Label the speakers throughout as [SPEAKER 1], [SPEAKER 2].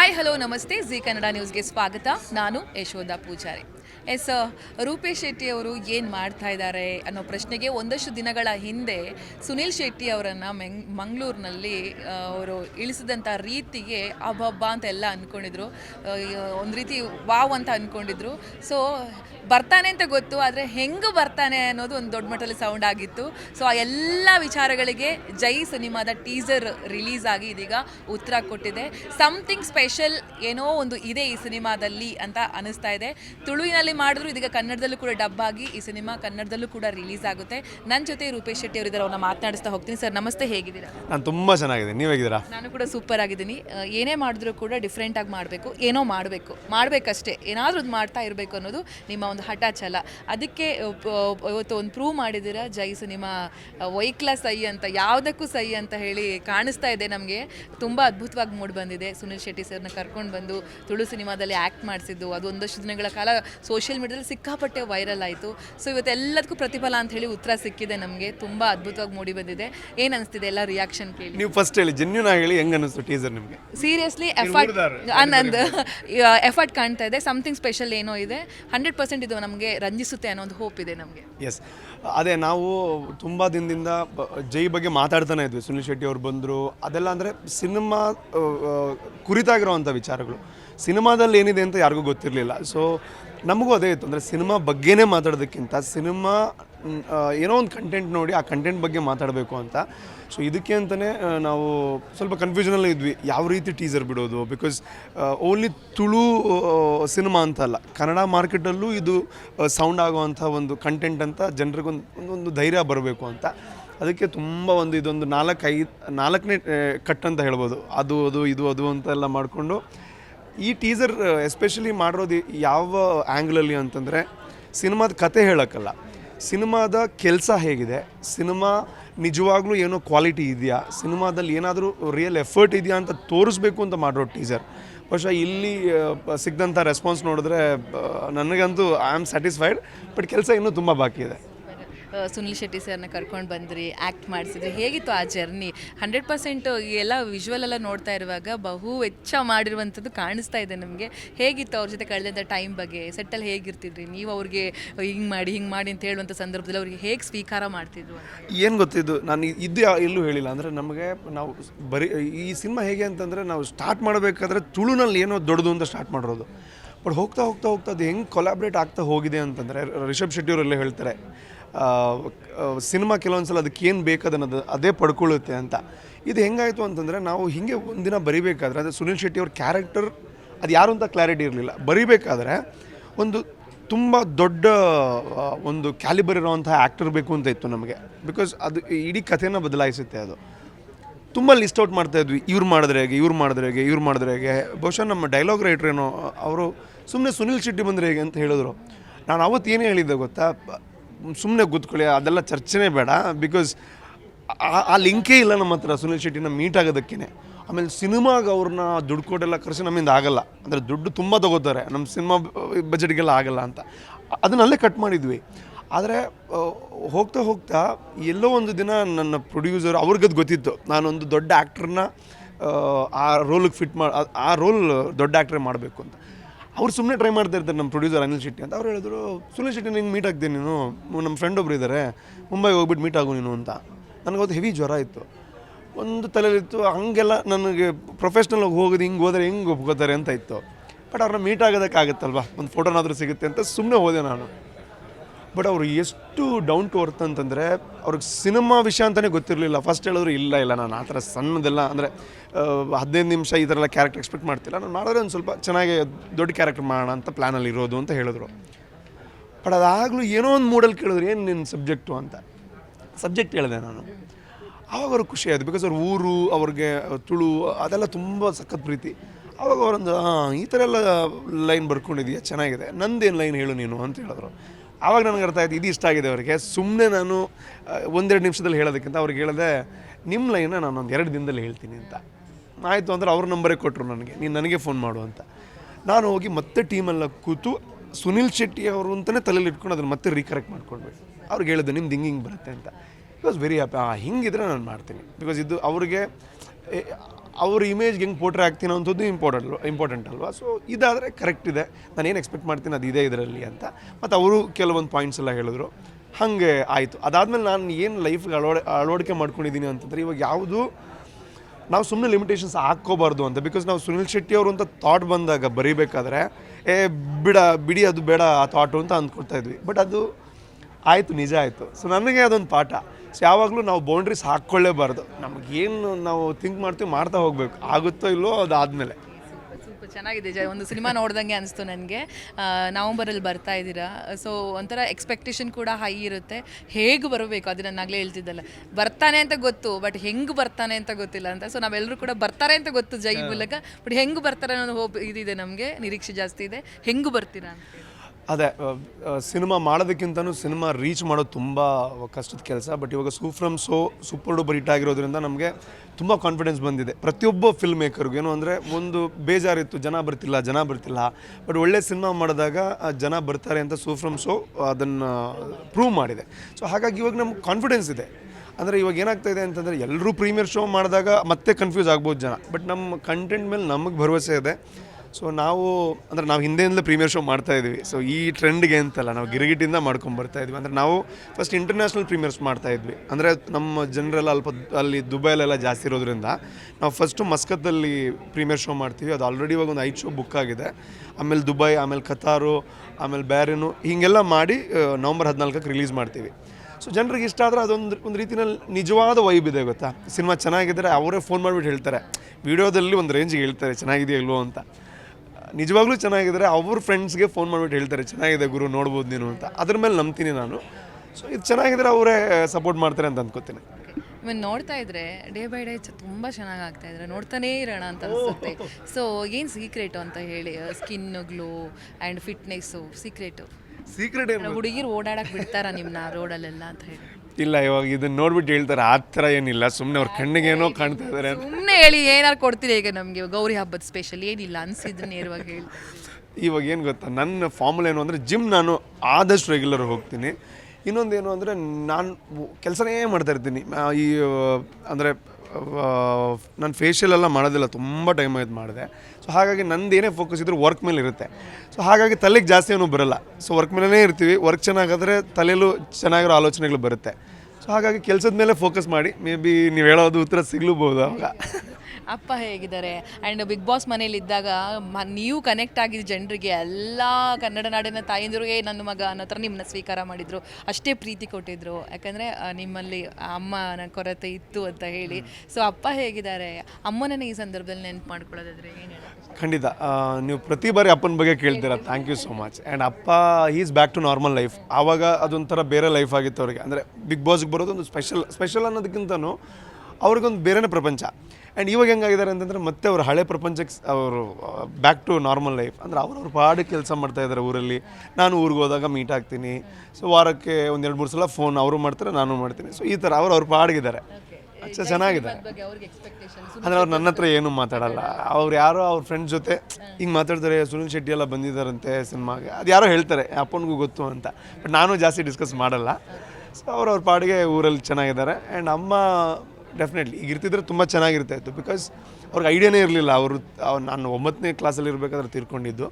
[SPEAKER 1] Hi hello ನಮಸ್ತೆ. G Kannada ನ್ಯೂಸ್ಗೆ ಸ್ವಾಗತ. ನಾನು ಯಶೋಧ ಪೂಜಾರಿ. ಎಸ್ ರೂಪೇಶ್ ಶೆಟ್ಟಿ ಅವರು ಏನು ಮಾಡ್ತಾ ಇದ್ದಾರೆ ಅನ್ನೋ ಪ್ರಶ್ನೆಗೆ ಒಂದಷ್ಟು ದಿನಗಳ ಹಿಂದೆ ಸುನಿಲ್ ಶೆಟ್ಟಿ ಅವರನ್ನು ಮೆಂಗ್ ಮಂಗಳೂರಿನಲ್ಲಿ ಅವರು ಇಳಿಸಿದಂಥ ರೀತಿಗೆ ಅಬ್ಬಬ್ಬ ಅಂತ ಎಲ್ಲ ಅಂದ್ಕೊಂಡಿದ್ರು ಒಂದು ರೀತಿ ವಾವ್ ಅಂತ ಅಂದ್ಕೊಂಡಿದ್ರು ಸೊ ಬರ್ತಾನೆ ಅಂತ ಗೊತ್ತು ಆದರೆ ಹೆಂಗೆ ಬರ್ತಾನೆ ಅನ್ನೋದು ಒಂದು ದೊಡ್ಡ ಮಟ್ಟದಲ್ಲಿ ಸೌಂಡ್ ಆಗಿತ್ತು. ಸೊ ಆ ಎಲ್ಲ ವಿಚಾರಗಳಿಗೆ ಜೈ ಸಿನಿಮಾದ ಟೀಸರ್ ರಿಲೀಸ್ ಆಗಿ ಇದೀಗ ಉತ್ತರ ಕೊಟ್ಟಿದೆ. ಸಮಥಿಂಗ್ ಸ್ಪೆಷಲ್ ಏನೋ ಒಂದು ಇದೆ ಈ ಸಿನಿಮಾದಲ್ಲಿ ಅಂತ ಅನಿಸ್ತಾ ಇದೆ. ತುಳುವಿನಲ್ಲಿ ಮಾಡಿದ್ರು ಇದೀಗ ಕನ್ನಡದಲ್ಲೂ ಕೂಡ ಡಬ್ ಆಗಿ ಈ ಸಿನಿಮಾ ಕನ್ನಡದಲ್ಲೂ ಕೂಡ ರಿಲೀಸ್ ಆಗುತ್ತೆ. ನನ್ನ ಜೊತೆ ರೂಪೇಶ್ ಶೆಟ್ಟಿ ಅವರಿದ್ದಾರೆ ಅವ್ರನ್ನ ಮಾತನಾಡಿಸ್ತಾ ಹೋಗ್ತೀನಿ. ಸರ್ ನಮಸ್ತೆ ಹೇಗಿದ್ದೀರಾ?
[SPEAKER 2] ನಾನು ತುಂಬ ಚೆನ್ನಾಗಿದೆ ನೀವು ಹೇಗಿದ್ದೀರಾ?
[SPEAKER 1] ನಾನು ಕೂಡ ಸೂಪರ್ ಆಗಿದ್ದೀನಿ. ಏನೇ ಮಾಡಿದ್ರು ಕೂಡ ಡಿಫ್ರೆಂಟಾಗಿ ಮಾಡಬೇಕು. ಏನೋ ಮಾಡಬೇಕು. ಮಾಡಬೇಕಷ್ಟೇ. ಏನಾದರೂ ಮಾಡ್ತಾ ಇರಬೇಕು ಅನ್ನೋದು ನಿಮ್ಮ ಒಂದು ಹಠ ಛಲ ಅದಕ್ಕೆ ಇವತ್ತು ಒಂದು ಪ್ರೂವ್ ಮಾಡಿದ್ದೀರಾ? ಜೈ ಸಿನಿಮಾ ವೈಕ್ಲ ಸೈ ಅಂತ ಯಾವುದಕ್ಕೂ ಸೈ ಅಂತ ಹೇಳಿ ಕಾಣಿಸ್ತಾ ಇದೆ ನಮಗೆ. ತುಂಬ ಅದ್ಭುತವಾಗಿ ಮೂಡಿ ಬಂದಿದೆ. ಸುನಿಲ್ ಶೆಟ್ಟಿ ಸರ್ನ ಕರ್ಕೊಂಡು ಬಂದು ತುಳು ಸಿನಿಮಾದಲ್ಲಿ ಆ್ಯಕ್ಟ್ ಮಾಡಿಸಿದ್ದು. ಅದು ಒಂದಷ್ಟು ದಿನಗಳ ಕಾಲ ಸೋಷಿಯಲ್ ಮೀಡಿಯಾದಲ್ಲಿ ಸಿಕ್ಕಾಪಟ್ಟೆ ವೈರಲ್ ಆಯಿತು. ಸೊ ಇವತ್ತೆಲ್ಲದಕ್ಕೂ ಪ್ರತಿಫಲ ಅಂತ ಹೇಳಿ ಉತ್ತರ ಸಿಕ್ಕಿದೆ ನಮಗೆ. ತುಂಬ ಅದ್ಭುತವಾಗಿ ಮೂಡಿ ಬಂದಿದೆ. ಏನು ಅನಿಸ್ತಿದೆ ಎಲ್ಲ ರಿಯಾಕ್ಷನ್ ಕೇಳಿ?
[SPEAKER 2] ನೀವು ಫಸ್ಟ್ ಹೇಳಿ ಜೆನ್ಯೂನ್ ಆಗಿ ಹೇಳಿ ಹೆಂಗೆ ಅನಿಸ್ತು ಟೀಸರ್ ನಿಮಗೆ?
[SPEAKER 1] ಸೀರಿಯಸ್ಲಿ ಎಫರ್ಟ್ ನಂದು ಎಫರ್ಟ್ ಕಾಣ್ತಾ ಇದೆ. ಸಮಥಿಂಗ್ ಸ್ಪೆಷಲ್ ಏನೋ ಇದೆ. ಹಂಡ್ರೆಡ್ ಪರ್ಸೆಂಟ್ ಇದು ನಮಗೆ ರಂಜಿಸುತ್ತೆ ಅನ್ನೋ ಒಂದು ಹೋಪ್ ಇದೆ ನಮಗೆ.
[SPEAKER 2] ಎಸ್ ಅದೇ ನಾವು ತುಂಬ ದಿನದಿಂದ ಜೈ ಬಗ್ಗೆ ಮಾತಾಡ್ತಾನೆ ಇದ್ವಿ. ಸುನಿಲ್ ಶೆಟ್ಟಿ ಅವ್ರು ಬಂದರು. ಅದೆಲ್ಲ ಅಂದರೆ ಸಿನಿಮಾ ಕುರಿತಾಗಿರುವಂಥ ವಿಚಾರಗಳು. ಸಿನಿಮಾದಲ್ಲಿ ಏನಿದೆ ಅಂತ ಯಾರಿಗೂ ಗೊತ್ತಿರಲಿಲ್ಲ. ಸೊ ನಮಗೂ ಅದೇ ಇತ್ತು. ಅಂದರೆ ಸಿನಿಮಾ ಬಗ್ಗೆನೇ ಮಾತಾಡೋದಕ್ಕಿಂತ ಸಿನಿಮಾ ಏನೋ ಒಂದು ಕಂಟೆಂಟ್ ನೋಡಿ ಆ ಕಂಟೆಂಟ್ ಬಗ್ಗೆ ಮಾತಾಡಬೇಕು ಅಂತ ಸೊ ಇದಕ್ಕೆ ಅಂತಲೇ ನಾವು ಸ್ವಲ್ಪ ಕನ್ಫ್ಯೂಷನಲ್ಲಿ ಇದ್ವಿ, ಯಾವ ರೀತಿ ಟೀಸರ್ ಬಿಡೋದು? ಬಿಕಾಸ್ ಓನ್ಲಿ ತುಳು ಸಿನಿಮಾ ಅಂತ ಅಲ್ಲ. ಕನ್ನಡ ಮಾರ್ಕೆಟಲ್ಲೂ ಇದು ಸೌಂಡ್ ಆಗುವಂಥ ಒಂದು ಕಂಟೆಂಟ್ ಅಂತ ಜನರಿಗೊಂದು, ಒಂದು ಧೈರ್ಯ ಬರಬೇಕು ಅಂತ. ಅದಕ್ಕೆ ತುಂಬ ಒಂದು ಇದೊಂದು ನಾಲ್ಕೈದು ನಾಲ್ಕನೇ ಕಟ್ ಅಂತ ಹೇಳ್ಬೋದು. ಅದು ಅದು, ಇದು, ಅದು ಅಂತೆಲ್ಲ ಮಾಡಿಕೊಂಡು, ಈ ಟೀಸರ್ ಎಸ್ಪೆಷಲಿ ಮಾಡಿರೋದು ಯಾವ ಆ್ಯಂಗ್ಲಲ್ಲಿ ಅಂತಂದರೆ, ಸಿನಿಮಾದ ಕತೆ ಹೇಳೋಕ್ಕಲ್ಲ. ಸಿನಿಮಾದ ಕೆಲಸ ಹೇಗಿದೆ? ಸಿನಿಮಾ ನಿಜವಾಗ್ಲೂ ಏನೋ ಕ್ವಾಲಿಟಿ ಇದೆಯಾ? ಸಿನಿಮಾದಲ್ಲಿ ಏನಾದರೂ ರಿಯಲ್ ಎಫರ್ಟ್ ಇದೆಯಾ ಅಂತ ತೋರಿಸ್ಬೇಕು ಅಂತ ಮಾಡಿರೋ ಟೀಸರ್ ಬಹುಶಃ ಇಲ್ಲಿ ಸಿಗ್ದಂಥ ರೆಸ್ಪಾನ್ಸ್ ನೋಡಿದ್ರೆ ನನಗಂತೂ ಐ ಆಮ್ ಸ್ಯಾಟಿಸ್ಫೈಡ್ ಬಟ್ ಕೆಲಸ ಇನ್ನೂ ತುಂಬ ಬಾಕಿ ಇದೆ.
[SPEAKER 1] ಸುನಿಲ್ ಶೆಟ್ಟಿ ಸರ್ನ ಕರ್ಕೊಂಡು ಬಂದ್ರಿ ಆ್ಯಕ್ಟ್ ಮಾಡಿಸಿದ್ರಿ, ಹೇಗಿತ್ತು ಆ ಜರ್ನಿ ಹಂಡ್ರೆಡ್ ಪರ್ಸೆಂಟ್ ಎಲ್ಲ ವಿಜುವಲ್ ಎಲ್ಲ ನೋಡ್ತಾ ಇರುವಾಗ ಬಹು ವೆಚ್ಚ ಮಾಡಿರುವಂಥದ್ದು ಕಾಣಿಸ್ತಾ ಇದೆ ನಮಗೆ. ಹೇಗಿತ್ತು ಅವ್ರ ಜೊತೆ ಕಳೆದ ಟೈಮ್ ಬಗ್ಗೆ? ಸೆಟ್ಟಲ್ಲಿ ಹೇಗಿರ್ತಿದ್ರಿ? ನೀವು ಅವ್ರಿಗೆ ಹಿಂಗೆ ಮಾಡಿ ಹಿಂಗೆ ಮಾಡಿ ಅಂತ ಹೇಳುವಂಥ ಸಂದರ್ಭದಲ್ಲಿ ಅವ್ರಿಗೆ ಹೇಗೆ ಸ್ವೀಕಾರ ಮಾಡ್ತಿದ್ರು
[SPEAKER 2] ಏನು ಗೊತ್ತಿದ್ದು? ನಾನು ಇದು ಎಲ್ಲೂ ಹೇಳಿಲ್ಲ. ಅಂದರೆ ನಮಗೆ ನಾವು ಬರೀ, ಈ ಸಿನಿಮಾ ಹೇಗೆ ಅಂತಂದರೆ ನಾವು ಸ್ಟಾರ್ಟ್ ಮಾಡಬೇಕಾದ್ರೆ ತುಳುನಲ್ಲಿ ಏನೋ ದೊಡ್ಡದು ಅಂತ ಸ್ಟಾರ್ಟ್ ಮಾಡಿರೋದು. ಬಟ್ ಹೋಗ್ತಾ ಹೋಗ್ತಾ ಹೋಗ್ತಾ ಅದು ಹೆಂಗೆ ಕೊಲಾಬ್ರೇಟ್ ಆಗ್ತಾ ಹೋಗಿದೆ ಅಂತಂದರೆ ರಿಷಬ್ ಶೆಟ್ಟಿಯವರೆಲ್ಲ ಹೇಳ್ತಾರೆ. ಸಿನಿಮಾ ಕೆಲವೊಂದು ಸಲ ಅದಕ್ಕೆ ಏನು ಅದನ್ನದು ಅದೇ ಪಡ್ಕೊಳ್ಳುತ್ತೆ ಅಂತ. ಇದು ಹೆಂಗಾಯಿತು ಅಂತಂದರೆ ನಾವು ಹಿಂಗೆ ಒಂದಿನ ಬರಿಬೇಕಾದ್ರೆ, ಅಂದರೆ ಸುನಿಲ್ ಶೆಟ್ಟಿ ಅವ್ರ ಕ್ಯಾರೆಕ್ಟರ್ ಅದು ಯಾರು ಅಂತ ಕ್ಲಾರಿಟಿ ಇರಲಿಲ್ಲ. ಬರಿಬೇಕಾದ್ರೆ ಒಂದು ತುಂಬ ದೊಡ್ಡ ಒಂದು ಕ್ಯಾಲಿಬರ್ ಇರೋವಂಥ ಆ್ಯಕ್ಟರ್ ಬೇಕು ಅಂತ ಇತ್ತು ನಮಗೆ. ಬಿಕಾಸ್ ಅದು ಇಡೀ ಕಥೆನ ಬದಲಾಯಿಸುತ್ತೆ ಅದು. ತುಂಬ ಲಿಸ್ಟ್ ಔಟ್ ಮಾಡ್ತಾ ಇದ್ವಿ, ಇವ್ರು ಮಾಡಿದ್ರೆ ಹೇಗೆ, ಇವ್ರು ಮಾಡಿದ್ರೆ ಹೇಗೆ, ಇವ್ರು ಮಾಡಿದ್ರೆ ಹೇಗೆ. ಬಹುಶಃ ನಮ್ಮ ಡೈಲಾಗ್ ರೈಟ್ರ್ ಏನೋ, ಅವರು ಸುಮ್ಮನೆ ಸುನಿಲ್ ಶೆಟ್ಟಿ ಬಂದರೆ ಹೇಗೆ ಅಂತ ಹೇಳಿದ್ರು. ನಾನು ಅವತ್ತು ಏನು ಹೇಳಿದ್ದೆ ಗೊತ್ತಾ? ಸುಮ್ಮನೆ ಕೂತ್ಕೊಳ್ಳಿ, ಅದೆಲ್ಲ ಚರ್ಚೆನೇ ಬೇಡ ಬಿಕಾಸ್ ಆ ಲಿಂಕೇ ಇಲ್ಲ ನಮ್ಮ ಹತ್ರ ಸುನಿಲ್ ಶೆಟ್ಟಿನ ಮೀಟ್ ಆಗೋದಕ್ಕೇ ಆಮೇಲೆ ಸಿನಿಮಾಗೆ ಅವ್ರನ್ನ ದುಡ್ಡು ಕೊಟ್ಟೆಲ್ಲ ಕರೆಸಿ ನಮ್ಮಿಂದ ಆಗಲ್ಲ. ಅಂದರೆ ದುಡ್ಡು ತುಂಬ ತಗೋತಾರೆ ನಮ್ಮ ಸಿನಿಮಾ ಬಜೆಟ್ಗೆಲ್ಲ ಆಗಲ್ಲ ಅಂತ. ಅದನ್ನಲ್ಲೇ ಕಟ್ ಮಾಡಿದ್ವಿ. ಆದರೆ ಹೋಗ್ತಾ ಹೋಗ್ತಾ ಎಲ್ಲೋ ಒಂದು ದಿನ ನನ್ನ ಪ್ರೊಡ್ಯೂಸರ್ ಅವ್ರಿಗದು ಗೊತ್ತಿತ್ತು. ನಾನೊಂದು ದೊಡ್ಡ ಆ್ಯಕ್ಟ್ರನ್ನ ಆ ರೋಲಿಗೆ ಫಿಟ್ ಮಾಡಿ ಆ ರೋಲ್ ದೊಡ್ಡ ಆ್ಯಕ್ಟ್ರೇ ಮಾಡಬೇಕು ಅಂತ. ಅವ್ರು ಸುಮ್ಮನೆ ಟ್ರೈ ಮಾಡ್ತಾ ಇರ್ತಾರೆ ನಮ್ಮ ಪ್ರೊಡ್ಯೂಸರ್ ಅನಿಲ್ ಶೆಟ್ಟಿ ಅಂತ. ಅವ್ರು ಹೇಳಿದ್ರು, ಸುನಿಲ್ ಶೆಟ್ಟಿ ನಿಂಗೆ ಮೀಟ್ ಆಗ್ತೀನಿ ನೀನು. ನಮ್ಮ ಫ್ರೆಂಡ್ ಒಬ್ರು ಇದ್ದಾರೆ ಮುಂಬೈಗೆ ಹೋಗ್ಬಿಟ್ಟು ಮೀಟ್ ಆಗು ನೀನು ಅಂತ. ನನಗವತ್ತು ಹೆವಿ ಜ್ವರ ಇತ್ತು. ಒಂದು ತಲೆಯಲ್ಲಿತ್ತು ಹಂಗೆಲ್ಲ ನನಗೆ ಪ್ರೊಫೆಷ್ನಲ್ ಹೋಗೋದು, ಹಿಂಗೆ ಹೋದರೆ ಹೆಂಗೆ ಒಪ್ಕೋತಾರೆ ಅಂತ ಇತ್ತು. ಬಟ್ ಅವ್ರನ್ನ ಮೀಟ್ ಆಗೋದಕ್ಕಾಗತ್ತಲ್ವ? ಒಂದು ಫೋಟೋನಾದರೂ ಸಿಗುತ್ತೆ ಅಂತ ಸುಮ್ಮನೆ ಹೋದೆ ನಾನು. ಬಟ್ ಅವರು ಎಷ್ಟು ಡೌನ್ ಟು ಅರ್ತ್ ಅಂತಂದರೆ ಅವ್ರಿಗೆ ಸಿನಿಮಾ ವಿಷಯ ಅಂತಲೇ ಗೊತ್ತಿರಲಿಲ್ಲ. ಫಸ್ಟ್ ಹೇಳಿದ್ರು ಇಲ್ಲ ಇಲ್ಲ. ನಾನು ಆ ಥರ ಸಣ್ಣದೆಲ್ಲ ಅಂದರೆ ಹದಿನೈದು ನಿಮಿಷ ಈ ಥರ ಎಲ್ಲ ಕ್ಯಾರೆಕ್ಟರ್ ಎಕ್ಸ್ಪೆಕ್ಟ್ ಮಾಡ್ತಿಲ್ಲ. ನಾನು ಮಾಡಿದ್ರೆ ಒಂದು ಸ್ವಲ್ಪ ಚೆನ್ನಾಗಿ ದೊಡ್ಡ ಕ್ಯಾರೆಕ್ಟರ್ ಮಾಡೋಣ ಅಂತ ಪ್ಲ್ಯಾನಲ್ಲಿ ಇರೋದು ಅಂತ ಹೇಳಿದ್ರು. ಬಟ್ ಅದಾಗಲೂ ಏನೋ ಒಂದು ಮೂಡಲ್ಲಿ ಕೇಳಿದ್ರು, ಏನು ನಿನ್ನ ಸಬ್ಜೆಕ್ಟು ಅಂತ? ಸಬ್ಜೆಕ್ಟ್ ಹೇಳಿದೆ ನಾನು. ಆವಾಗ ಅವ್ರಿಗೆ ಖುಷಿ ಆಯಿತು. ಬಿಕಾಸ್ ಅವ್ರ ಊರು, ಅವ್ರಿಗೆ ತುಳು, ಅದೆಲ್ಲ ತುಂಬ ಸಖತ್ ಪ್ರೀತಿ. ಆವಾಗ ಅವರೊಂದು ಹಾಂ, ಈ ಥರ ಎಲ್ಲ ಲೈನ್ ಬರ್ಕೊಂಡಿದೀಯ? ಚೆನ್ನಾಗಿದೆ. ನಂದೇನು ಲೈನ್ ಹೇಳು ನೀನು? ಅಂತ ಹೇಳಿದ್ರು. ಆವಾಗ ನನಗೆ ಅರ್ಥ ಆಯ್ತು, ಇದು ಇಷ್ಟ ಆಗಿದೆ ಅವರಿಗೆ. ಸುಮ್ಮನೆ ನಾನು ಒಂದೆರಡು ನಿಮಿಷದಲ್ಲಿ ಹೇಳೋದಕ್ಕಿಂತ ಅವ್ರಿಗೆ ಹೇಳಿದೆ ನಿಮ್ಮ ಲೈನ ನಾನು ಒಂದು ಎರಡು ದಿನದಲ್ಲಿ ಹೇಳ್ತೀನಿ ಅಂತ. ಆಯಿತು ಅಂದ್ರೆ ಅವ್ರ ನಂಬರೇ ಕೊಟ್ಟರು ನನಗೆ, ನೀನು ನನಗೆ ಫೋನ್ ಮಾಡು ಅಂತ. ನಾನು ಹೋಗಿ ಮತ್ತೆ ಟೀಮೆಲ್ಲ ಕೂತು ಸುನಿಲ್ ಶೆಟ್ಟಿ ಅವರು ಅಂತಲೇ ತಲೆಯಲ್ಲಿ ಇಟ್ಕೊಂಡು ಅದನ್ನು ಮತ್ತೆ ರೀಕರೆಕ್ಟ್ ಮಾಡ್ಕೊಂಡ್ವಿ. ಅವ್ರಿಗೆ ಹೇಳಿದೆ ನಿಮ್ದು ಹಿಂಗೆ ಹಿಂಗೆ ಬರುತ್ತೆ ಅಂತ. ಇಟ್ ವಾಸ್ ವೆರಿ ಹ್ಯಾಪಿ ಹಿಂಗಿದ್ರೆ ನಾನು ಮಾಡ್ತೀನಿ. ಬಿಕಾಸ್ ಇದು ಅವ್ರಿಗೆ ಅವ್ರ ಇಮೇಜ್ಗೆ ಹೆಂಗೆ ಪೋಟ್ರೆ ಆಗ್ತೀನೋ ಅಂಥದ್ದು ಇಂಪಾರ್ಟೆಂಟ್ ಇಂಪಾರ್ಟೆಂಟ್ ಅಲ್ವಾ? ಸೊ ಇದಾದರೆ ಕರೆಕ್ಟ್ ಇದೆ. ನಾನು ಏನು ಎಕ್ಸ್ಪೆಕ್ಟ್ ಮಾಡ್ತೀನಿ ಅದು ಇದೆ ಇದರಲ್ಲಿ ಅಂತ. ಮತ್ತು ಅವರು ಕೆಲವೊಂದು ಪಾಯಿಂಟ್ಸ್ ಎಲ್ಲ ಹೇಳಿದ್ರು. ಹಾಗೆ ಆಯಿತು. ಅದಾದಮೇಲೆ ನಾನು ಏನು ಲೈಫ್ಗೆ ಅಳವಡಿ, ಅಳವಡಿಕೆ ಮಾಡ್ಕೊಂಡಿದ್ದೀನಿ ಅಂತಂದರೆ ಇವಾಗ ಯಾವುದು ನಾವು ಸುಮ್ಮನೆ ಲಿಮಿಟೇಷನ್ಸ್ ಹಾಕ್ಕೋಬಾರ್ದು ಅಂತ. ಬಿಕಾಸ್ ನಾವು ಸುನಿಲ್ ಶೆಟ್ಟಿ ಅವರು ಅಂತ ಥಾಟ್ ಬಂದಾಗ ಬರೀಬೇಕಾದ್ರೆ, ಏ, ಬಿಡ, ಬಿಡಿ, ಅದು ಬೇಡ ಆ ಥಾಟು ಅಂತ ಅಂದ್ಕೊಳ್ತಾ ಇದ್ವಿ. ಬಟ್ ಅದು ಆಯಿತು, ನಿಜ ಆಯಿತು. ಸೊ ನನಗೆ ಅದೊಂದು ಪಾಠ. ಸೊ ಯಾವಾಗಲೂ ನಾವು ಬೌಂಡ್ರೀಸ್ ಹಾಕ್ಕೊಳ್ಳೇಬಾರ್ದು. ನಮಗೇನು ನಾವು ಥಿಂಕ್ ಮಾಡ್ತೀವಿ ಮಾಡ್ತಾ ಹೋಗಬೇಕು. ಆಗುತ್ತೋ ಇಲ್ಲೋ ಅದಾದಮೇಲೆ.
[SPEAKER 1] ಚೆನ್ನಾಗಿದೆ ಜ ಒಂದು ಸಿನಿಮಾ ನೋಡ್ದಂಗೆ ಅನಿಸ್ತು ನನಗೆ. ನವಂಬರಲ್ಲಿ ಬರ್ತಾ ಇದ್ದೀರಾ. ಸೊ ಒಂಥರ ಎಕ್ಸ್ಪೆಕ್ಟೇಷನ್ ಕೂಡ ಹೈ ಇರುತ್ತೆ. ಹೇಗೆ ಬರಬೇಕು? ಅದು ನಾನು ಆಗಲೇ ಹೇಳ್ತಿದ್ದಲ್ಲ. ಬರ್ತಾನೆ ಅಂತ ಗೊತ್ತು ಬಟ್ ಹೆಂಗೆ ಬರ್ತಾನೆ ಅಂತ ಗೊತ್ತಿಲ್ಲ ಅಂತ. ಸೊ ನಾವೆಲ್ಲರೂ ಕೂಡ ಬರ್ತಾರೆ ಅಂತ ಗೊತ್ತು ಜೈ ಮೂಲಕ. ಬಟ್ ಹೆಂಗೆ ಬರ್ತಾರೆ ಅನ್ನೋ ಹೋಪ್ ಇದಿದೆ ನಮಗೆ. ನಿರೀಕ್ಷೆ ಜಾಸ್ತಿ ಇದೆ. ಹೆಂಗೆ ಬರ್ತೀರಾ ಅಂತ.
[SPEAKER 2] ಅದೇ ಸಿನಿಮಾ ಮಾಡೋದಕ್ಕಿಂತನೂ ಸಿನಿಮಾ ರೀಚ್ ಮಾಡೋದು ತುಂಬ ಕಷ್ಟದ ಕೆಲಸ. ಬಟ್ ಇವಾಗ Su from So super duper hit ಆಗಿರೋದ್ರಿಂದ ನಮಗೆ ತುಂಬ ಕಾನ್ಫಿಡೆನ್ಸ್ ಬಂದಿದೆ. ಪ್ರತಿಯೊಬ್ಬ ಫಿಲ್ಮ್ ಮೇಕರ್ಗೂ ಏನು ಅಂದರೆ ಒಂದು ಬೇಜಾರಿತ್ತು, ಜನ ಬರ್ತಿಲ್ಲ ಜನ ಬರ್ತಿಲ್ಲ. ಬಟ್ ಒಳ್ಳೆ ಸಿನಿಮಾ ಮಾಡಿದಾಗ ಜನ ಬರ್ತಾರೆ ಅಂತ ಸೂಫ್ರಮ್ ಸೋ ಅದನ್ನು ಪ್ರೂವ್ ಮಾಡಿದೆ. ಸೊ ಹಾಗಾಗಿ ಇವಾಗ ನಮ್ಗೆ ಕಾನ್ಫಿಡೆನ್ಸ್ ಇದೆ. ಅಂದರೆ ಇವಾಗ ಏನಾಗ್ತಾ ಇದೆ ಅಂತಂದರೆ ಎಲ್ಲರೂ ಪ್ರೀಮಿಯರ್ ಶೋ ಮಾಡಿದಾಗ ಮತ್ತೆ ಕನ್ಫ್ಯೂಸ್ ಆಗ್ಬೋದು ಜನ. ಬಟ್ ನಮ್ಮ ಕಂಟೆಂಟ್ ಮೇಲೆ ನಮಗೆ ಭರವಸೆ ಇದೆ. ಸೊ ನಾವು, ಅಂದರೆ ನಾವು ಹಿಂದೆಯಿಂದಲೇ ಪ್ರೀಮಿಯರ್ ಶೋ ಮಾಡ್ತಾ ಇದ್ವಿ. ಸೊ ಈ ಟ್ರೆಂಡ್ಗೆ ಅಂತಲ್ಲ, ನಾವು ಗಿರಿಗಿಟ್ಟಿಂದ ಮಾಡ್ಕೊಂಡು ಇದ್ವಿ. ಅಂದರೆ ನಾವು ಫಸ್ಟ್ ಇಂಟರ್ನ್ಯಾಷನಲ್ ಪ್ರೀಮಿಯರ್ಸ್ ಮಾಡ್ತಾ ಇದ್ವಿ. ಅಂದರೆ ನಮ್ಮ ಜನರೆಲ್ಲ ಅಲ್ಪ, ಅಲ್ಲಿ ದುಬೈಲೆಲ್ಲ ಜಾಸ್ತಿ ಇರೋದ್ರಿಂದ ನಾವು ಫಸ್ಟು ಮಸ್ಕತ್ತಲ್ಲಿ ಪ್ರೀಮಿಯರ್ ಶೋ ಮಾಡ್ತೀವಿ. ಅದು ಆಲ್ರೆಡಿ ಇವಾಗ ಒಂದು ಐದು ಶೋ ಬುಕ್ ಆಗಿದೆ. ಆಮೇಲೆ ದುಬೈ, ಆಮೇಲೆ ಕತಾರು, ಆಮೇಲೆ ಬ್ಯಾರಿನು, ಹೀಗೆಲ್ಲ ಮಾಡಿ ನವಂಬರ್ ಹದಿನಾಲ್ಕಕ್ಕೆ ರಿಲೀಸ್ ಮಾಡ್ತೀವಿ. ಸೊ ಜನರಿಗೆ ಇಷ್ಟ ಆದರೆ ಅದೊಂದು, ಒಂದು ರೀತಿಯಲ್ಲಿ ನಿಜವಾದ ವೈಬ್ ಇದೆ, ಗೊತ್ತಾ? ಸಿನಿಮಾ ಚೆನ್ನಾಗಿದ್ದರೆ ಅವರೇ ಫೋನ್ ಮಾಡಿಬಿಟ್ಟು ಹೇಳ್ತಾರೆ. ವಿಡಿಯೋದಲ್ಲಿ ಒಂದು ರೇಂಜಿಗೆ ಹೇಳ್ತಾರೆ, ಚೆನ್ನಾಗಿದೆಯಾ ಇಲ್ವೋ ಅಂತ. ನಿಜವಾಗ್ಲೂ ಚೆನ್ನಾಗಿದ್ರೆ ಅವ್ರ ಫ್ರೆಂಡ್ಸ್ಗೆ ಫೋನ್ ಮಾಡಿಬಿಟ್ಟು ಹೇಳ್ತಾರೆ ಚೆನ್ನಾಗಿದೆ ಗುರು ನೋಡ್ಬೋದು ನೀನು ಅಂತ. ಅದ್ರ ಮೇಲೆ ನಂಬ್ತೀನಿ ನಾನು. ಸೊ ಇದು ಚೆನ್ನಾಗಿದ್ರೆ ಅವರೇ ಸಪೋರ್ಟ್ ಮಾಡ್ತಾರೆ ಅಂತ ಅಂದ್ಕೋತೀನಿ
[SPEAKER 1] ಇವಾಗ ನೋಡ್ತಾ ಇದ್ರೆ ಡೇ ಬೈ ಡೇ ತುಂಬ ಚೆನ್ನಾಗಿ ಆಗ್ತಾ ಇದ್ರೆ ನೋಡ್ತಾನೇ ಇರೋಣ ಅಂತ ಅನಿಸುತ್ತೆ. ಸೊ ಏನು ಸೀಕ್ರೆಟು ಅಂತ ಹೇಳಿ skin glow and fitness secret
[SPEAKER 2] secret
[SPEAKER 1] ಹುಡುಗಿರು ಓಡಾಡಕ್ಕೆ ಬಿಡ್ತಾರ ನಿಮ್ಮನ್ನ ರೋಡಲ್ಲೆಲ್ಲ ಅಂತ ಹೇಳಿ?
[SPEAKER 2] ಇಲ್ಲ ಇವಾಗ ಇದನ್ನ ನೋಡ್ಬಿಟ್ಟು ಹೇಳ್ತಾರೆ ಆ ಥರ ಏನಿಲ್ಲ ಸುಮ್ಮನೆ ಅವ್ರ ಕಣ್ಣಿಗೆ ಏನೋ ಕಾಣ್ತಾ ಇದ್ದಾರೆ ಅಂತ.
[SPEAKER 1] ಸುಮ್ಮನೆ ಹೇಳಿ ಏನಾರು ಕೊಡ್ತೀರಿ ಈಗ ನಮಗೆ ಗೌರಿ ಹಬ್ಬದ ಸ್ಪೆಷಲ್ ಏನಿಲ್ಲ ಅನ್ಸಿದ್ರೆ ನೇರವಾಗಿ ಹೇಳಿ.
[SPEAKER 2] ಇವಾಗ ಏನು ಗೊತ್ತಾ ನನ್ನ ಫಾರ್ಮುಲ ಏನು ಅಂದರೆ ಜಿಮ್ ನಾನು ಆದಷ್ಟು ರೆಗ್ಯುಲರ್ ಹೋಗ್ತೀನಿ. ಇನ್ನೊಂದೇನು ಅಂದರೆ ನಾನು ಕೆಲಸನೇ ಮಾಡ್ತಾ ಇರ್ತೀನಿ. ಆ, ಈ ಅಂದರೆ ನಾನು ಫೇಶಿಯಲ್ ಎಲ್ಲ ಮಾಡೋದಿಲ್ಲ, ತುಂಬ ಟೈಮ್ ಆಯ್ತು ಮಾಡಿದೆ. ಸೊ ಹಾಗಾಗಿ ನಂದು ಏನೇ ಫೋಕಸ್ ಇದ್ರೂ ವರ್ಕ್ ಮೇಲೆ ಇರುತ್ತೆ. ಸೊ ಹಾಗಾಗಿ ತಲೆಗೆ ಜಾಸ್ತಿ ಏನೂ ಬರಲ್ಲ. ಸೊ ವರ್ಕ್ ಮೇಲೇ ಇರ್ತೀವಿ. ವರ್ಕ್ ಚೆನ್ನಾಗಾದರೆ ತಲೆಯಲ್ಲೂ ಚೆನ್ನಾಗಿರೋ ಆಲೋಚನೆಗಳು ಬರುತ್ತೆ. ಸೊ ಹಾಗಾಗಿ ಕೆಲಸದ ಮೇಲೆ ಫೋಕಸ್ ಮಾಡಿ. ಮೇ ಬಿ ನೀವು ಹೇಳೋದು ಉತ್ತರ ಸಿಗ್ಲೂಬಹುದು ಅವಾಗ.
[SPEAKER 1] ಅಪ್ಪ ಹೇಗಿದ್ದಾರೆ? ಆ್ಯಂಡ್ ಬಿಗ್ ಬಾಸ್ ಮನೇಲಿದ್ದಾಗ ಮ ನೀವು ಕನೆಕ್ಟ್ ಆಗಿದ್ದ ಜನರಿಗೆ ಎಲ್ಲ ಕನ್ನಡ ನಾಡಿನ ತಾಯಂದಿರು ಏ ನನ್ನ ಮಗ ಅನ್ನೋ ಥರ ನಿಮ್ಮನ್ನ ಸ್ವೀಕಾರ ಮಾಡಿದರು. ಅಷ್ಟೇ ಪ್ರೀತಿ ಕೊಟ್ಟಿದ್ರು. ಯಾಕಂದರೆ ನಿಮ್ಮಲ್ಲಿ ಅಮ್ಮನ ಕೊರತೆ ಇತ್ತು ಅಂತ ಹೇಳಿ. ಸೊ ಅಪ್ಪ ಹೇಗಿದ್ದಾರೆ? ಅಮ್ಮನನ್ನ ಈ ಸಂದರ್ಭದಲ್ಲಿ ನೆನ್ಪು ಮಾಡ್ಕೊಳ್ಳೋದಾದ್ರೆ ಏನು
[SPEAKER 2] ಖಂಡಿತ. ನೀವು ಪ್ರತಿ ಬಾರಿ ಅಪ್ಪನ ಬಗ್ಗೆ ಕೇಳ್ತೀರಾ. Thank you so much and appa is back to normal life ಆವಾಗ ಅದೊಂಥರ ಬೇರೆ ಲೈಫ್ ಆಗಿತ್ತು ಅವ್ರಿಗೆ. ಅಂದರೆ ಬಿಗ್ ಬಾಸ್ಗೆ ಒಂದು ಸ್ಪೆಷಲ್ ಸ್ಪೆಷಲ್ ಅನ್ನೋದಕ್ಕಿಂತನೂ ಅವ್ರಿಗೊಂದು ಬೇರೆನೇ ಪ್ರಪಂಚ. ಆ್ಯಂಡ್ ಇವಾಗ ಹೆಂಗಾಗಿದ್ದಾರೆ ಅಂತಂದರೆ ಮತ್ತೆ ಅವ್ರ ಹಳೆ ಪ್ರಪಂಚಕ್ಕೆ ಅವರು ಬ್ಯಾಕ್ ಟು ನಾರ್ಮಲ್ ಲೈಫ್ ಅಂದರೆ ಅವ್ರವ್ರ ಪಾಡು ಕೆಲಸ ಮಾಡ್ತಾ ಇದ್ದಾರೆ ಊರಲ್ಲಿ. ನಾನು ಊರಿಗೆ ಹೋದಾಗ ಮೀಟ್ ಆಗ್ತೀನಿ. ಸೊ ವಾರಕ್ಕೆ ಒಂದು ಎರಡು ಮೂರು ಸಲ ಫೋನ್ ಅವರು ಮಾಡ್ತಾರೆ ನಾನು ಮಾಡ್ತೀನಿ. ಸೊ ಈ ಥರ ಅವ್ರು ಅವ್ರ ಪಾಡಿಗಿದ್ದಾರೆ. ಅಚ್ಚ ಚೆನ್ನಾಗಿದೆ. ಅಂದ್ರೆ ಅವ್ರು ನನ್ನ ಹತ್ರ ಏನೂ ಮಾತಾಡಲ್ಲ. ಅವ್ರು ಯಾರೋ ಅವ್ರ ಫ್ರೆಂಡ್ ಜೊತೆ ಹಿಂಗೆ ಮಾತಾಡ್ತಾರೆ ಸುನಿಲ್ ಶೆಟ್ಟಿ ಎಲ್ಲ ಬಂದಿದ್ದಾರಂತೆ ಸಿನಿಮಾಗೆ. ಅದು ಯಾರೋ ಹೇಳ್ತಾರೆ ಅಪ್ಪನಿಗೂ ಗೊತ್ತು ಅಂತ. ಬಟ್ ನಾನು ಜಾಸ್ತಿ ಡಿಸ್ಕಸ್ ಮಾಡಲ್ಲ. ಸೊ ಅವ್ರು ಅವ್ರ ಪಾಡಿಗೆ ಊರಲ್ಲಿ ಚೆನ್ನಾಗಿದ್ದಾರೆ. ಆ್ಯಂಡ್ ಅಮ್ಮ ಡೆಫಿನೆಟ್ಲಿ ಈಗ ಇರ್ತಿದ್ರೆ ತುಂಬ ಚೆನ್ನಾಗಿರ್ತಾ ಇತ್ತು ಬಿಕಾಸ್ ಅವ್ರಿಗೆ ಐಡಿಯಾನೇ ಇರಲಿಲ್ಲ. ಅವರು ನಾನು ಒಂಬತ್ತನೇ ಕ್ಲಾಸಲ್ಲಿ ಇರಬೇಕಾದ್ರೆ ತೀರ್ಕೊಂಡಿದ್ದು.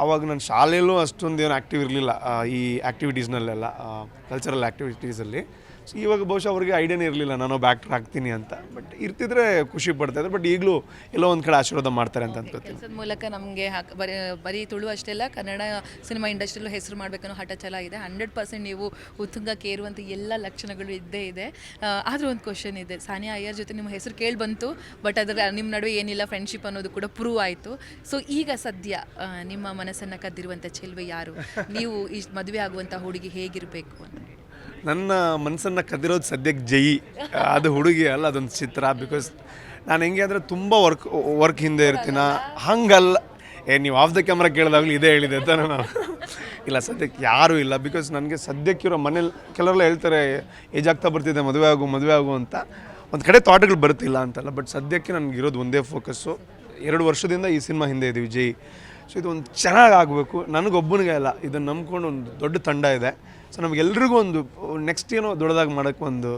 [SPEAKER 2] ಆವಾಗ ನಾನು ಶಾಲೆಯಲ್ಲೂ ಅಷ್ಟೊಂದು ಏನು ಆ್ಯಕ್ಟಿವ್ ಇರಲಿಲ್ಲ ಈ ಆ್ಯಕ್ಟಿವಿಟೀಸ್ನಲ್ಲೆಲ್ಲ ಕಲ್ಚರಲ್ ಆ್ಯಕ್ಟಿವಿಟೀಸಲ್ಲಿ ಸೊ ಇವಾಗ ಬಹುಶಃ ಅವ್ರಿಗೆ ಐಡಿಯಾನೇ ಇರಲಿಲ್ಲ, ನಾನು ಬ್ಯಾಕ್ಟರ್ ಆಗ್ತೀನಿ ಅಂತ. ಬಟ್ ಇರ್ತಿದ್ರೆ ಖುಷಿ ಪಡ್ತಾ ಬಟ್ ಈಗಲೂ ಎಲ್ಲೋ ಒಂದು ಕಡೆ ಆಶೀರ್ವಾದ ಮಾಡ್ತಾರೆ ಅಂತ ಅನ್ಕೋತೀನಿ.
[SPEAKER 1] ಮೂಲಕ ನಮಗೆ ಬರೀ ಬರೀ ತುಳು ಅಷ್ಟೇ ಅಲ್ಲ, ಕನ್ನಡ ಸಿನಿಮಾ ಇಂಡಸ್ಟ್ರಿಯಲ್ಲೂ ಹೆಸರು ಮಾಡಬೇಕನ್ನೋ ಹಠ ಛಲ ಇದೆ. ಹಂಡ್ರೆಡ್ ಪರ್ಸೆಂಟ್ ನೀವು ಉತ್ತುಂಗಕ್ಕೆ ಏರುವಂಥ ಎಲ್ಲ ಲಕ್ಷಣಗಳು ಇದ್ದೇ ಇದೆ. ಆದರೂ ಒಂದು ಕ್ವಶನ್ ಇದೆ. ಸಾನಿಯಾ ಅಯ್ಯರ್ ಜೊತೆ ನಿಮ್ಮ ಹೆಸರು ಕೇಳಿ ಬಂತು ಬಟ್ ಅದರ ನಿಮ್ಮ ನಡುವೆ ಏನಿಲ್ಲ ಫ್ರೆಂಡ್ಶಿಪ್ ಅನ್ನೋದು ಕೂಡ ಪ್ರೂವ್ ಆಯಿತು. ಸೊ ಈಗ ಸದ್ಯ ನಿಮ್ಮ ಮನಸ್ಸನ್ನು ಕದ್ದಿರುವಂಥ ಚೆಲುವೆ ಯಾರು? ನೀವು ಈ ಮದುವೆ ಆಗುವಂಥ ಹುಡುಗಿ ಹೇಗಿರಬೇಕು ಅಂತ.
[SPEAKER 2] ನನ್ನ ಮನಸ್ಸನ್ನು ಕದಿರೋದು ಸದ್ಯಕ್ಕೆ ಜೈ. ಅದು ಹುಡುಗಿ ಅಲ್ಲ, ಅದೊಂದು ಚಿತ್ರ. ಬಿಕಾಸ್ ನಾನು ಹೆಂಗೆ ಅಂದರೆ ತುಂಬ ವರ್ಕ್ ವರ್ಕ್ ಹಿಂದೆ ಇರ್ತೀನ. ಹಂಗಲ್ಲ. ಏ, ನೀವು ಆಫ್ ದ ಕ್ಯಾಮ್ರಾ ಕೇಳಿದಾಗಲೂ ಇದೇ ಹೇಳಿದೆ ಅಂತ ನಾನು. ಇಲ್ಲ, ಸದ್ಯಕ್ಕೆ ಯಾರೂ ಇಲ್ಲ. ಬಿಕಾಸ್ ನನಗೆ ಸದ್ಯಕ್ಕಿರೋ ಮನೇಲಿ, ಕೆಲವರೆಲ್ಲ ಹೇಳ್ತಾರೆ, ಏಜ್ ಆಗ್ತಾ ಬರ್ತಿದೆ, ಮದುವೆ ಆಗು ಮದುವೆ ಆಗು ಅಂತ. ಒಂದು ಕಡೆ ಥಾಟ್ಗಳು ಬರುತ್ತಿಲ್ಲ ಅಂತಲ್ಲ ಬಟ್ ಸದ್ಯಕ್ಕೆ ನನಗೆ ಇರೋದು ಒಂದೇ ಫೋಕಸ್ಸು ಎರಡು ವರ್ಷದಿಂದ ಈ ಸಿನಿಮಾ ಹಿಂದೆ ಇದ್ದೀವಿ ಜೈ. ಸೊ ಇದು ಒಂದು ಚೆನ್ನಾಗಿ ಆಗಬೇಕು. ನನಗೊಬ್ಬನಿಗೆ ಅಲ್ಲ ಇದನ್ನು ನಂಬ್ಕೊಂಡು ಒಂದು ದೊಡ್ಡ ತಂಡ ಇದೆ. ಸೊ ನಮಗೆಲ್ರಿಗೂ ಒಂದು ನೆಕ್ಸ್ಟ್ ಏನೋ ದೊಡ್ಡದಾಗಿ ಮಾಡೋಕ್ಕೆ ಒಂದು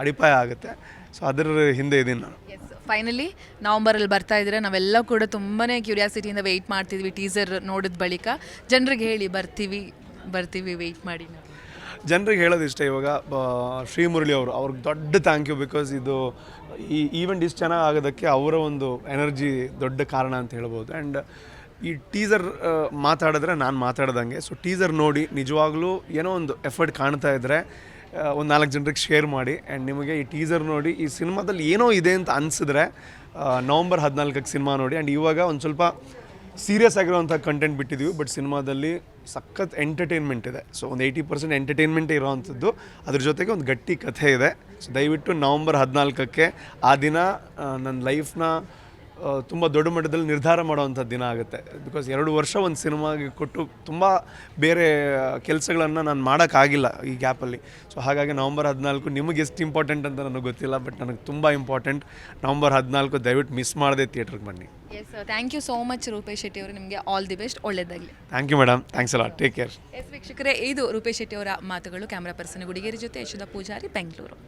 [SPEAKER 2] ಅಡಿಪಾಯ ಆಗುತ್ತೆ. ಸೊ ಅದರ ಹಿಂದೆ ಇದ್ದೀನಿ ನಾನು.
[SPEAKER 1] ಫೈನಲಿ ನವಂಬರಲ್ಲಿ ಬರ್ತಾ ಇದ್ರೆ ನಾವೆಲ್ಲ ಕೂಡ ತುಂಬಾ ಕ್ಯೂರಿಯಾಸಿಟಿಯಿಂದ ವೆಯ್ಟ್ ಮಾಡ್ತಿದ್ವಿ ಟೀಸರ್ ನೋಡಿದ ಬಳಿಕ. ಜನರಿಗೆ ಹೇಳಿ ಬರ್ತೀವಿ ಬರ್ತೀವಿ ವೆಯ್ಟ್ ಮಾಡಿ ನಾವು.
[SPEAKER 2] ಜನರಿಗೆ ಹೇಳೋದಿಷ್ಟ ಇವಾಗ ಶ್ರೀಮುರಳಿ ಶ್ರೀ ಮುರಳಿ ಅವರು ಅವ್ರಿಗೆ ದೊಡ್ಡ ಥ್ಯಾಂಕ್ ಯು ಬಿಕಾಸ್ ಇದು ಈ ಈವೆಂಟ್ ಇಷ್ಟು ಚೆನ್ನಾಗಿ ಆಗೋದಕ್ಕೆ ಅವರ ಒಂದು ಎನರ್ಜಿ ದೊಡ್ಡ ಕಾರಣ ಅಂತ ಹೇಳ್ಬೋದು. ಆ್ಯಂಡ್ ಈ ಟೀಸರ್ ಮಾತಾಡಿದ್ರೆ ನಾನು ಮಾತಾಡ್ದಂಗೆ. ಸೊ ಟೀಸರ್ ನೋಡಿ ನಿಜವಾಗ್ಲೂ ಏನೋ ಒಂದು ಎಫರ್ಟ್ ಕಾಣ್ತಾ ಇದ್ದರೆ ಒಂದು ನಾಲ್ಕು ಜನರಿಗೆ ಶೇರ್ ಮಾಡಿ. ಆ್ಯಂಡ್ ನಿಮಗೆ ಈ ಟೀಸರ್ ನೋಡಿ, ಈ ಸಿನಿಮಾದಲ್ಲಿ ಏನೋ ಇದೆ ಅಂತ ಅನಿಸಿದ್ರೆ ನವಂಬರ್ ಹದಿನಾಲ್ಕಕ್ಕೆ ಸಿನಿಮಾ ನೋಡಿ. ಆ್ಯಂಡ್ ಇವಾಗ ಒಂದು ಸ್ವಲ್ಪ ಸೀರಿಯಸ್ ಆಗಿರೋವಂಥ ಕಂಟೆಂಟ್ ಬಿಟ್ಟಿದ್ದೀವಿ ಬಟ್ ಸಿನಿಮಾದಲ್ಲಿ ಸಖತ್ ಎಂಟರ್ಟೈನ್ಮೆಂಟ್ ಇದೆ. ಸೊ ಒಂದು ಏಯ್ಟಿ ಪರ್ಸೆಂಟ್ ಎಂಟರ್ಟೈನ್ಮೆಂಟ್ ಇರೋವಂಥದ್ದು ಅದ್ರ ಜೊತೆಗೆ ಒಂದು ಗಟ್ಟಿ ಕಥೆ ಇದೆ. ಸೊ ದಯವಿಟ್ಟು ನವಂಬರ್ ಹದಿನಾಲ್ಕಕ್ಕೆ ಆ ದಿನ ನನ್ನ ಲೈಫ್ನ ತುಂಬ ದೊಡ್ಡ ಮಟ್ಟದಲ್ಲಿ ನಿರ್ಧಾರ ಮಾಡುವಂಥ ದಿನ ಆಗುತ್ತೆ. ಬಿಕಾಸ್ ಎರಡು ವರ್ಷ ಒಂದು ಸಿನಿಮಾಗೆ ಕೊಟ್ಟು ತುಂಬ ಬೇರೆ ಕೆಲಸಗಳನ್ನು ನಾನು ಮಾಡೋಕ್ಕಾಗಿಲ್ಲ ಈ ಗ್ಯಾಪಲ್ಲಿ. ಸೊ ಹಾಗಾಗಿ ನವಂಬರ್ ಹದಿನಾಲ್ಕು ನಿಮಗೆ ಎಷ್ಟು ಇಂಪಾರ್ಟೆಂಟ್ ಅಂತ ನನಗೆ ಗೊತ್ತಿಲ್ಲ ಬಟ್ ನನಗೆ ತುಂಬ ಇಂಪಾರ್ಟೆಂಟ್ ನವಂಬರ್ ಹದಿನಾಲ್ಕು ದಯವಿಟ್ಟು ಮಿಸ್ ಮಾಡದೆ ಥಿಯೇಟ್ರಿಗೆ ಬನ್ನಿ.
[SPEAKER 1] Yes thank you so much Roopesh Shetty ಅವರು. ನಿಮಗೆ ಆಲ್ ದಿ ಬೆಸ್ಟ್ ಒಳ್ಳೆಯದಾಗಲಿ
[SPEAKER 2] ಥ್ಯಾಂಕ್ ಯು ಮೇಡಮ್ ಥ್ಯಾಂಕ್ಸ್ ಅಲ್ಲ ಟೇಕ್ ಕೇರ್
[SPEAKER 1] ಎಸ್ ವೀಕ್ಷಕರೇ ಇದು ರೂಪೇಶ್ ಶೆಟ್ಟಿ ಅವರ ಮಾತುಗಳು. ಕ್ಯಾಮ್ರಾ ಪರ್ಸನ್ ಗುಡಿಗೇರಿ ಜೊತೆ ಯಶೋಧ ಪೂಜಾರಿ ಬೆಂಗಳೂರು.